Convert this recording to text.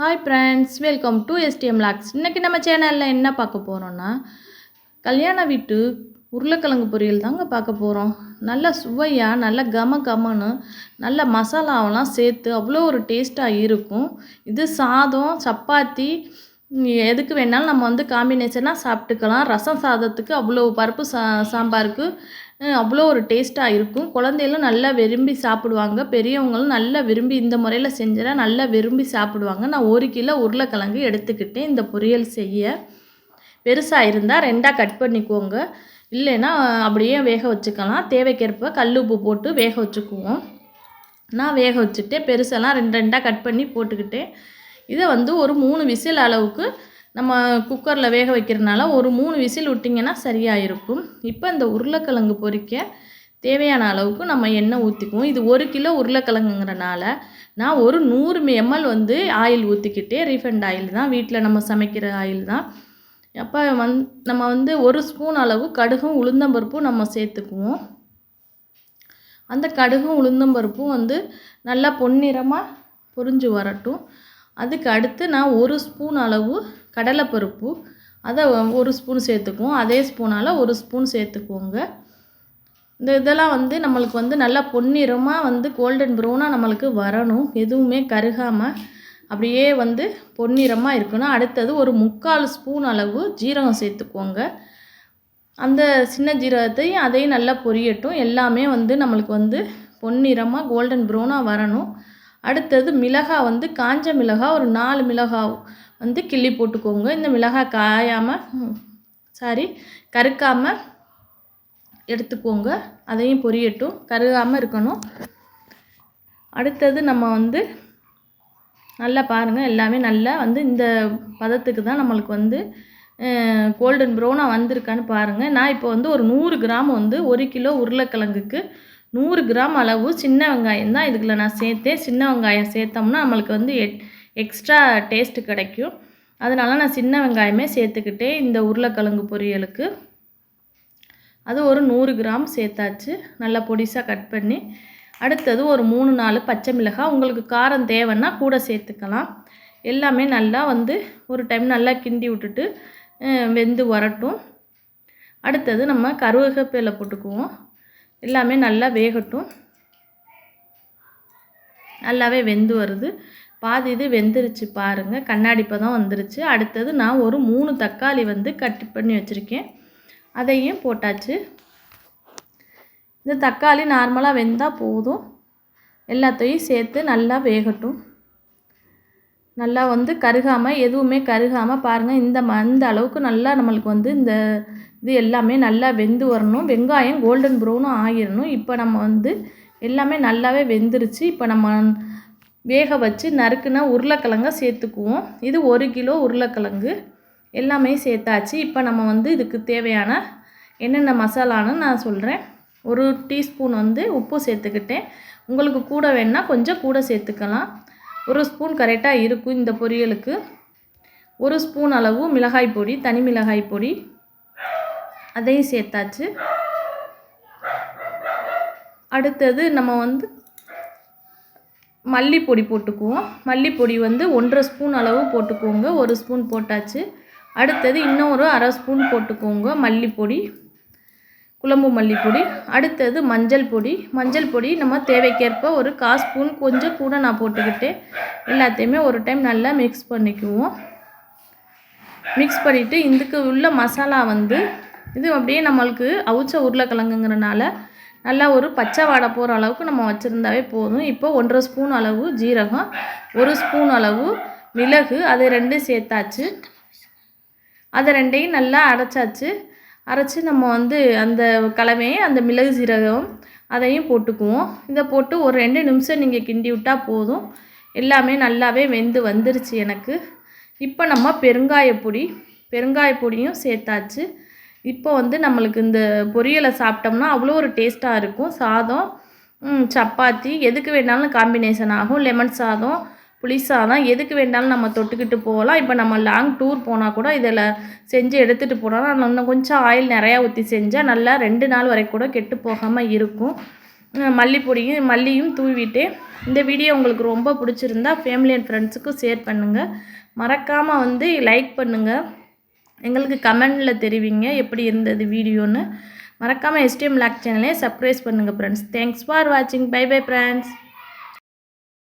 Hi friends welcome to STM logs இன்றைக்கி நம்ம சேனலில் என்ன பார்க்க போகிறோன்னா கல்யாண வீட்டு உருளைக்கிழங்கு பொரியல் தாங்க பார்க்க போகிறோம் நல்ல சுவையாக நல்ல கம கமன்னு நல்ல மசாலாவெல்லாம் சேர்த்து அவ்வளோ ஒரு டேஸ்ட்டாக இருக்கும். இது சாதம் சப்பாத்தி எதுக்கு வேணாலும் நம்ம வந்து காம்பினேஷனாக சாப்பிட்டுக்கலாம். ரசம் சாதத்துக்கு அவ்வளோ பருப்பு சா சாம்பாருக்கு அவ்வளோ ஒரு டேஸ்ட்டாக இருக்கும். குழந்தைகளும் நல்லா விரும்பி சாப்பிடுவாங்க. பெரியவங்களும் நல்லா விரும்பி இந்த முறையில் செஞ்சா நல்லா விரும்பி சாப்பிடுவாங்க. நான் ஒரு கிலோ உருளைக்கிழங்கு எடுத்துக்கிட்டேன். இந்த பொரியல் செய்ய. பெருசாக இருந்தால் ரெண்டாக கட் பண்ணிக்கோங்க. இல்லைன்னா அப்படியே வேக வச்சுக்கலாம். தேவைக்கேற்ப கல் உப்பு போட்டு வேக வச்சுக்குவோம். நான் வேக வச்சுட்டு பெருசெல்லாம் ரெண்டு ரெண்டாக கட் பண்ணி போட்டுக்கிட்டேன். இதை வந்து ஒரு மூணு விசில் அளவுக்கு நம்ம குக்கரில் வேக வைக்கிறதுனால ஒரு மூணு விசில் விட்டிங்கன்னா சரியாக இருக்கும் இப்போ இந்த உருளைக்கிழங்கு பொறிக்க தேவையான அளவுக்கு நம்ம எண்ணெய் ஊற்றிக்குவோம் இது ஒரு கிலோ உருளைக்கிழங்குங்கிறனால நான் ஒரு நூறு எம்எல் வந்து ஆயில் ஊற்றிக்கிட்டே ரீஃபைண்ட் ஆயில் தான் வீட்டில் நம்ம சமைக்கிற ஆயில் தான். அப்போ வந் நம்ம வந்து ஒரு ஸ்பூன் அளவு கடுகும் உளுந்தம்பருப்பும் நம்ம சேர்த்துக்குவோம். அந்த கடுகும் உளுந்தம்பருப்பும் வந்து நல்லா பொன்னிறமாக பொரிஞ்சு வரட்டும். அதுக்கு அடுத்து நான் ஒரு ஸ்பூன் அளவு கடலைப்பருப்பு அதை ஒரு ஸ்பூன் சேர்த்துக்குவோம். அதே ஸ்பூனால் ஒரு ஸ்பூன் சேர்த்துக்குவோங்க. இந்த இதெல்லாம் வந்து நம்மளுக்கு வந்து நல்லா பொன்னிறமாக வந்து கோல்டன் ப்ரௌனாக நம்மளுக்கு வரணும். எதுவுமே கருகாமல் அப்படியே வந்து பொன்னிறமாக இருக்கணும். அடுத்தது ஒரு முக்கால் ஸ்பூன் அளவு ஜீரகம் சேர்த்துக்கோங்க அந்த சின்ன ஜீரகத்தையும் அதையும் நல்லா பொரியட்டும். எல்லாமே வந்து நம்மளுக்கு வந்து பொன்னிறமாக கோல்டன் ப்ரௌனாக வரணும். அடுத்தது மிளகாய் வந்து காஞ்ச மிளகாய் ஒரு நாலு மிளகாய் வந்து கிள்ளி போட்டுக்கோங்க. இந்த மிளகாய் காயாமல் சாரி கருக்காமல் எடுத்துக்கோங்க. அதையும் பொரியட்டும். கருகாமல் இருக்கணும். அடுத்தது நம்ம வந்து நல்லா பாருங்கள் எல்லாமே நல்லா வந்து இந்த பதத்துக்கு தான் நம்மளுக்கு வந்து கோல்டன் ப்ரௌனாக வந்திருக்கான்னு பாருங்கள் நான் இப்போ வந்து ஒரு நூறு கிராம் வந்து ஒரு கிலோ உருளைக்கிழங்குக்கு நூறு கிராம் அளவு சின்ன வெங்காயம் தான் இதுக்குள்ள நான் சேர்த்தேன். சின்ன வெங்காயம் சேர்த்தோம்னா நம்மளுக்கு வந்து எட் எக்ஸ்ட்ரா டேஸ்ட்டு கிடைக்கும். அதனால நான் சின்ன வெங்காயமே சேர்த்துக்கிட்டே இந்த உருளைக்கிழங்கு பொரியலுக்கு அது ஒரு நூறு கிராம் சேர்த்தாச்சு. நல்லா பொடிசாக கட் பண்ணி. அடுத்தது ஒரு மூணு நாலு பச்சை மிளகாய். உங்களுக்கு காரம் தேவைன்னா கூட சேர்த்துக்கலாம். எல்லாமே நல்லா வந்து ஒரு டைம் நல்லா கிண்டி விட்டுட்டு வெந்து வரட்டும். அடுத்தது நம்ம கருவேப்பிலை போட்டுக்குவோம். எல்லாமே நல்லா வேகட்டும். நல்லாவே வெந்து வருது. பாதி இது வெந்துருச்சு பாருங்கள் கண்ணாடி பதம் வந்துருச்சு. அடுத்தது நான் ஒரு மூணு தக்காளி வந்து கட் பண்ணி வச்சுருக்கேன். அதையும் போட்டாச்சு. இந்த தக்காளி நார்மலாக வெந்தால் போதும். எல்லாத்தையும் சேர்த்து நல்லா வேகட்டும். நல்லா வந்து கருகாமல் எதுவுமே கருகாமல் பாருங்கள் இந்த ம அளவுக்கு நல்லா நம்மளுக்கு வந்து இந்த இது எல்லாமே நல்லா வெந்து வரணும். வெங்காயம் கோல்டன் ப்ரௌனும் ஆகிடணும் இப்போ நம்ம வந்து எல்லாமே நல்லாவே வெந்துருச்சு. இப்போ நம்ம வேக வச்சு நறுக்குன உருளைக்கிழங்க சேர்த்துக்குவோம். இது ஒரு கிலோ உருளைக்கிழங்கு. எல்லாமே சேர்த்தாச்சு. இப்போ நம்ம வந்து இதுக்கு தேவையான என்னென்ன மசாலான்னு நான் சொல்கிறேன் ஒரு டீஸ்பூன் வந்து உப்பு சேர்த்துக்கிட்டேன். உங்களுக்கு கூட வேணால் கொஞ்சம் கூட சேர்த்துக்கலாம். ஒரு ஸ்பூன் கரெக்டாக இருக்கும் இந்த பொரியலுக்கு. ஒரு ஸ்பூன் அளவு மிளகாய் பொடி தனி மிளகாய் பொடி. அதையும் சேர்த்தாச்சு. அடுத்தது நம்ம வந்து மல்லிப்பொடி போட்டுக்குவோம். மல்லிப்பொடி வந்து ஒன்றரை ஸ்பூன் அளவு போட்டுக்கோங்க. ஒரு ஸ்பூன் போட்டாச்சு. அடுத்தது இன்னும் ஒரு அரை ஸ்பூன் போட்டுக்கோங்க மல்லிப்பொடி குழம்பு மல்லிப்பொடி. அடுத்தது மஞ்சள் பொடி. மஞ்சள் பொடி நம்ம தேவைக்கேற்ப ஒரு கா ஸ்பூன் கொஞ்சம் கூட நான் போட்டுக்கிட்டு எல்லாத்தையுமே ஒரு டைம் நல்லா மிக்ஸ் பண்ணிக்குவோம். மிக்ஸ் பண்ணிவிட்டு இதுக்கு உள்ள மசாலா வந்து இது அப்படியே நம்மளுக்கு அவிச்ச உருளைக்கிழங்குங்கிறனால நல்லா ஒரு பச்சை வாடை போகிற அளவுக்கு நம்ம வச்சுருந்தாவே போதும். இப்போ ஒன்றரை ஸ்பூன் அளவு ஜீரகம் ஒரு ஸ்பூன் அளவு மிளகு அது ரெண்டும் சேர்த்தாச்சு. அதை ரெண்டையும் நல்லா அரைச்சாச்சு. அரைச்சி நம்ம வந்து அந்த கலவையை அந்த மிளகு சீரகம் அதையும் போட்டுக்குவோம். இதை போட்டு ஒரு ரெண்டு நிமிஷம் நீங்கள் கிண்டி விட்டால் போதும். எல்லாமே நல்லாவே வெந்து வந்துருச்சு எனக்கு. இப்போ நம்ம பெருங்காயப்பொடி பெருங்காயப்பொடியும் சேர்த்தாச்சு. இப்போ வந்து நம்மளுக்கு இந்த பொரியலை சாப்பிட்டோம்னா அவ்வளோ ஒரு டேஸ்ட்டாக இருக்கும். சாதம் சப்பாத்தி எதுக்கு வேணாலும் காம்பினேஷன் ஆகும். லெமன் சாதம் புளி சாதம் எதுக்கு வேணாலும் நம்ம தொட்டுக்கிட்டு போகலாம். இப்போ நம்ம லாங் டூர் போனால் கூட இதில் செஞ்சு எடுத்துகிட்டு போனோம்னா இன்னும் கொஞ்சம் ஆயில் நிறையா ஊற்றி செஞ்சால் நல்லா ரெண்டு நாள் வரைக்கும் கூட கெட்டு போகாமல் இருக்கும். மல்லிப்பொடியும் மல்லியும் தூவிட்டு இந்த வீடியோ உங்களுக்கு ரொம்ப பிடிச்சிருந்தா ஃபேமிலி அண்ட் ஃப்ரெண்ட்ஸுக்கும் ஷேர் பண்ணுங்கள் மறக்காமல் வந்து லைக் பண்ணுங்கள் எங்களுக்கு கமெண்டில் தெரிவிங்க எப்படி இருந்தது வீடியோன்னு. மறக்காமல் எஸ்டிஎம் லாக் சேனலே சப்ஸ்கிரைப் பண்ணுங்கள் ஃப்ரெண்ட்ஸ் தேங்க்ஸ் ஃபார் வாட்சிங் பை பை ஃப்ரெண்ட்ஸ்